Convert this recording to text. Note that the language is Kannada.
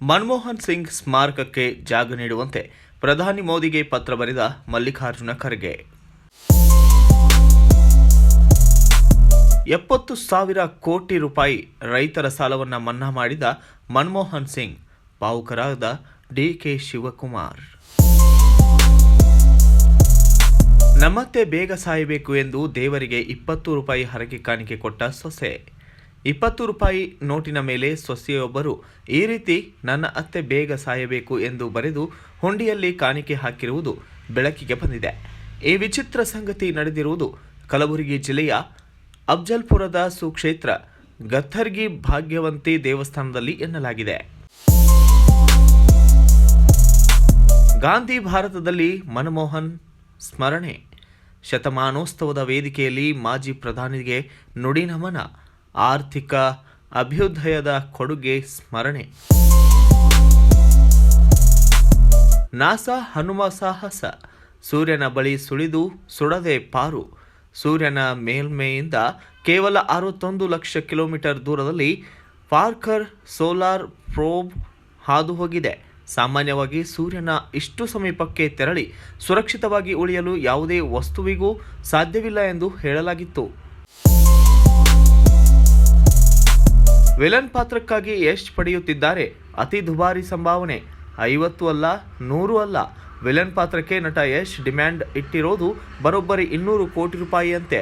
ಮನಮೋಹನ್ ಸಿಂಗ್ ಸ್ಮಾರಕಕ್ಕೆ ಜಾಗ ನೀಡುವಂತೆ ಪ್ರಧಾನಿ ಮೋದಿಗೆ ಪತ್ರ ಬರೆದ ಮಲ್ಲಿಕಾರ್ಜುನ ಖರ್ಗೆ. ಎಪ್ಪತ್ತು ಸಾವಿರ ಕೋಟಿ ರೂಪಾಯಿ ರೈತರ ಸಾಲವನ್ನ ಮನ್ನಾ ಮಾಡಿದ ಮನಮೋಹನ್ ಸಿಂಗ್, ಭಾವುಕರಾದ ಡಿಕೆ ಶಿವಕುಮಾರ್. ನಮ್ಮತ್ತೆ ಬೇಗ ಸಾಯಬೇಕು ಎಂದು ದೇವರಿಗೆ ಇಪ್ಪತ್ತು ರೂಪಾಯಿ ಹರಕೆ ಕಾಣಿಕೆ ಕೊಟ್ಟ ಸೊಸೆ. ಇಪ್ಪತ್ತು ರೂಪಾಯಿ ನೋಟಿನ ಮೇಲೆ ಸೊಸೆಯೊಬ್ಬರು, ಈ ರೀತಿ ನನ್ನ ಅತ್ತೆ ಬೇಗ ಸಾಯಬೇಕು ಎಂದು ಬರೆದು ಹುಂಡಿಯಲ್ಲಿ ಕಾಣಿಕೆ ಹಾಕಿರುವುದು ಬೆಳಕಿಗೆ ಬಂದಿದೆ. ಈ ವಿಚಿತ್ರ ಸಂಗತಿ ನಡೆದಿರುವುದು ಕಲಬುರಗಿ ಜಿಲ್ಲೆಯ ಅಫ್ಜಲ್ಪುರದ ಸುಕ್ಷೇತ್ರ ಗತ್ತರ್ಗಿ ಭಾಗ್ಯವಂತಿ ದೇವಸ್ಥಾನದಲ್ಲಿ ಎನ್ನಲಾಗಿದೆ. ಗಾಂಧಿ ಭಾರತದಲ್ಲಿ ಮನಮೋಹನ್ ಸ್ಮರಣೆ. ಶತಮಾನೋತ್ಸವದ ವೇದಿಕೆಯಲ್ಲಿ ಮಾಜಿ ಪ್ರಧಾನಿಗೆ ನುಡಿ ನಮನ ಆರ್ಥಿಕ ಅಭ್ಯುದಯದ ಕೊಡುಗೆ ಸ್ಮರಣೆ. ನಾಸಾ ಹನುಮ ಸಾಹಸ. ಸೂರ್ಯನ ಬಳಿ ಸುಳಿದು ಸುಡದೆ ಪಾರು. ಸೂರ್ಯನ ಮೇಲ್ಮೆಯಿಂದ ಕೇವಲ ಅರವತ್ತೊಂದು ಲಕ್ಷ ಕಿಲೋಮೀಟರ್ ದೂರದಲ್ಲಿ ಪಾರ್ಕರ್ ಸೋಲಾರ್ ಪ್ರೋಬ್ ಹಾದು ಹೋಗಿದೆ ಸಾಮಾನ್ಯವಾಗಿ ಸೂರ್ಯನ ಇಷ್ಟು ಸಮೀಪಕ್ಕೆ ತೆರಳಿ ಸುರಕ್ಷಿತವಾಗಿ ಉಳಿಯಲು ಯಾವುದೇ ವಸ್ತುವಿಗೂ ಸಾಧ್ಯವಿಲ್ಲ ಎಂದು ಹೇಳಲಾಗಿತ್ತು. ವಿಲನ್ ಪಾತ್ರಕ್ಕಾಗಿ ಯಶ್ ಪಡೆಯುತ್ತಿದ್ದಾರೆ. ಅತಿ ದುಬಾರಿ ಸಂಭಾವನೆ. ಐವತ್ತು ಅಲ್ಲ, ನೂರು ಅಲ್ಲ. ವಿಲನ್ ಪಾತ್ರಕ್ಕೆ ನಟ ಯಶ್ ಡಿಮ್ಯಾಂಡ್ ಇಟ್ಟಿರೋದು ಬರೋಬ್ಬರಿ ಇನ್ನೂರು ಕೋಟಿ ರೂಪಾಯಿಯಂತೆ.